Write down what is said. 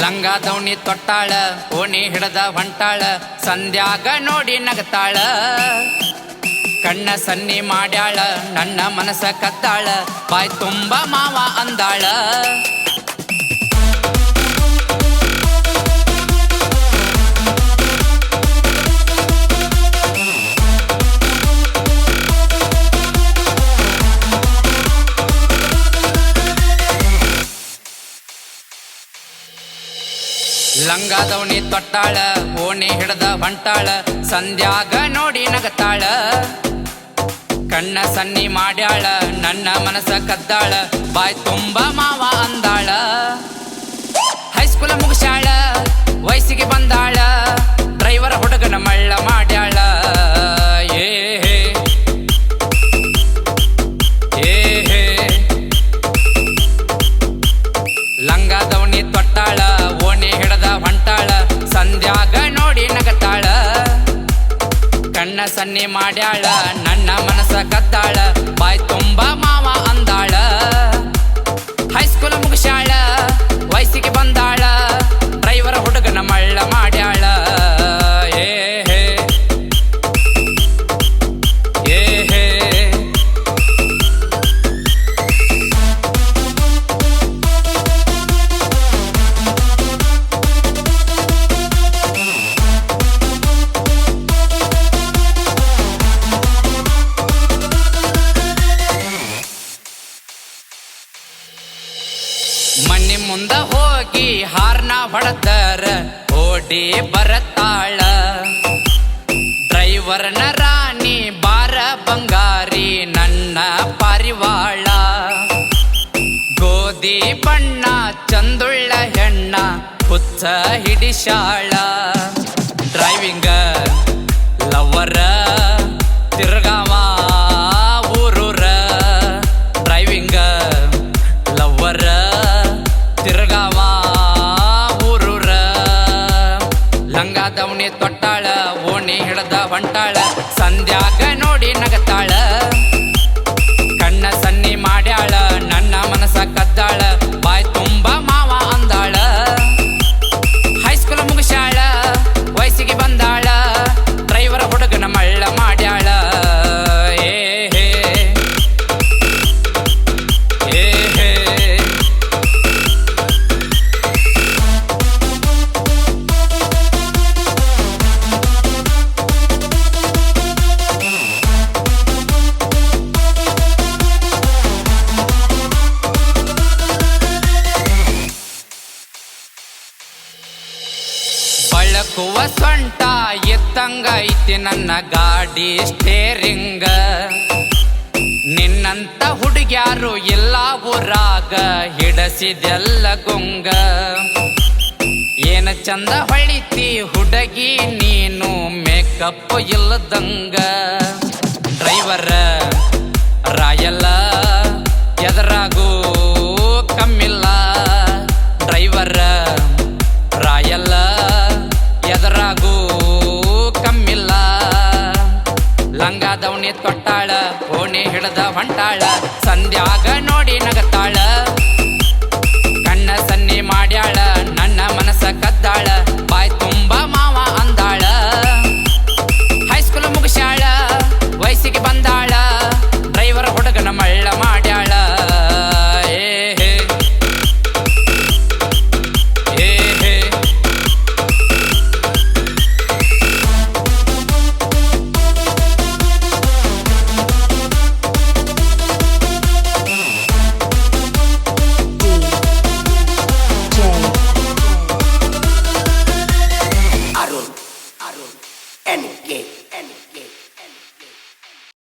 ಲಂಗ ದೌಣಿ ತೊಟ್ಟಾಳ ಓಣಿ ಹಿಡದ ಹೊಂಟಾಳ, ಸಂಧ್ಯಾಗ ನೋಡಿ ನಗತಾಳ. ಕಣ್ಣ ಸನ್ನಿ ಮಾಡ್ಯಾಳ, ನನ್ನ ಮನಸ ಕತ್ತಾಳ ಬಾಯ್ ತುಂಬ ಮಾವ ಅಂದಾಳ. ಲಂಗ ದೌಣಿ ತೊಟ್ಟಾಳ, ಓಣಿ ಹಿಡದ ಬಂಟಾಳ, ಸಂಧ್ಯಾಗ ನೋಡಿ ನಗತಾಳ. ಕಣ್ಣ ಸನ್ನಿ ಮಾಡ್ಯಾಳ, ನನ್ನ ಮನಸ ಕದ್ದಾಳ, ಬಾಯ್ ತುಂಬ ಮಾವ ಅಂದಾಳ ಸನ್ನಿ ಮಾಡ್ಯಾಳ ನನ್ನ ಮನಸ ಕದ್ದಾಳ ಬಾಯ್ ಮುಂದ ಹೋಗಿ ಹಾರ್ನ ಹೊಡತರ ಓಡಿ ಬರತಾಳ. ಡ್ರೈವರ್ನ ರಾಣಿ ಬಾರ ಬಂಗಾರಿ ನನ್ನ ಪಾರಿವಾಳ. ಗೋಧಿ ಬಣ್ಣ, ಚಂದುಳ್ಳ ಹೆಣ್ಣ ಹುಚ್ಚ ಹಿಡಿಶಾಳ. ತಿರ್ಗಾವ ಊರೂರ. ಲಂಗ ದವಣಿ ತೊಟ್ಟಾಳ ಓಣಿ ಹಿಡ್ದ ಹೊಂಟಾಳ ಸಂಧ್ಯಾಗ ನೋಡಿ ನಗತಾಳ. ಬಳಕುವ ಸೊಂಟ ಎತ್ತಂಗೈತಿ ನನ್ನ ಗಾಡಿ ಸ್ಟೇರಿಂಗ ನಿನ್ನಂತ ಹುಡುಗ್ಯಾರು ಎಲ್ಲ ಊರಾಗ, ಹಿಡಸಿದೆಲ್ಲ ಗುಂಗ. ಏನ ಚಂದ ಹೊಳಿತಿ ಹುಡುಗಿ ನೀನು ಮೇಕಪ್ ಇಲ್ಲದಂಗ ಕೊಟ್ಟಾಳ ಕೋಣೆ ಹಿಡದ ಹೊಂಟಾಳ ಸಂಧ್ಯಾಗ ನೋಡಿ ನಗತಾಳ.